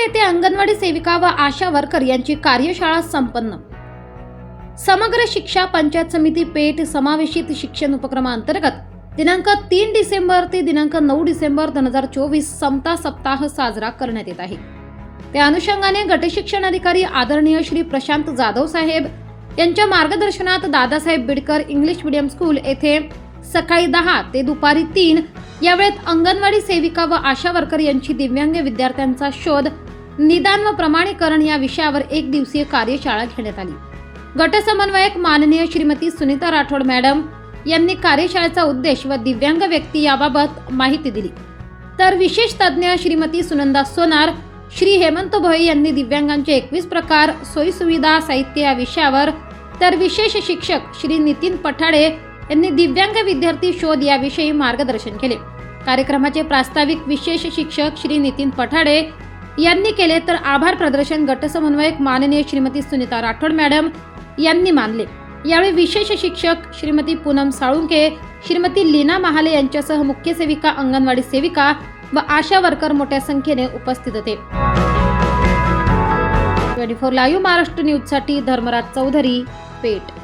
येथे अंगणवाडी सेविका व आशा वर्कर यांची कार्यशाळा संपन्न. समग्र शिक्षा पंचायत समिती पेठ समावेशित शिक्षण उपक्रमाअंतर्गत दिनांक तीन डिसेंबर ते दिनांक नऊ डिसेंबर दोन हजार चोवीस समता सप्ताह साजरा करण्यात येत आहे. त्या अनुषंगाने गटशिक्षण अधिकारी आदरणीय श्री प्रशांत जाधव साहेब यांच्या मार्गदर्शनात Dadasaheb Bidkar English medium school येथे सकाळी दहा ते दुपारी तीन या वेळेत अंगणवाडी सेविका व आशा वर्कर यांची दिव्यांग विद्यार्थ्यांचा शोध निदान व प्रमाणीकरण या विषयावर एक दिवसीय कार्यशाळा घेण्यात आली. गटसमन्वयक माननीय श्रीमती सुनीता राठोड मॅडम यांनी कार्यशाळेचा उद्देश व दिव्यांग व्यक्ती याबाबत माहिती दिली. तर विशेष तज्ज्ञ श्रीमती सुनंदा सोनार श्री हेमंत भोई यांनी दिव्यांगांचे एकवीस प्रकार सोयीसुविधा साहित्य या विषयावर तर विशेष शिक्षक श्री नितीन पठाडे यांनी दिव्यांग विद्यार्थी शोध याविषयी मार्गदर्शन केले. कार्यक्रमाचे प्रास्ताविक विशेष शिक्षक श्री नितीन पठाडे यांनी केले तर आभार प्रदर्शन गटसमन्वयक माननीय श्रीमती सुनीता राठोड मॅडम यांनी मानले. यावेळी विशेष शिक्षक श्रीमती पूनम साळुंके श्रीमती लीना महाले यांच्यासह मुख्य सेविका अंगणवाडी सेविका व आशा वर्कर मोठ्या संख्येने उपस्थित होते. ट्वेंटी फोर लाईव्ह महाराष्ट्र न्यूजसाठी धर्मराज चौधरी पेठ.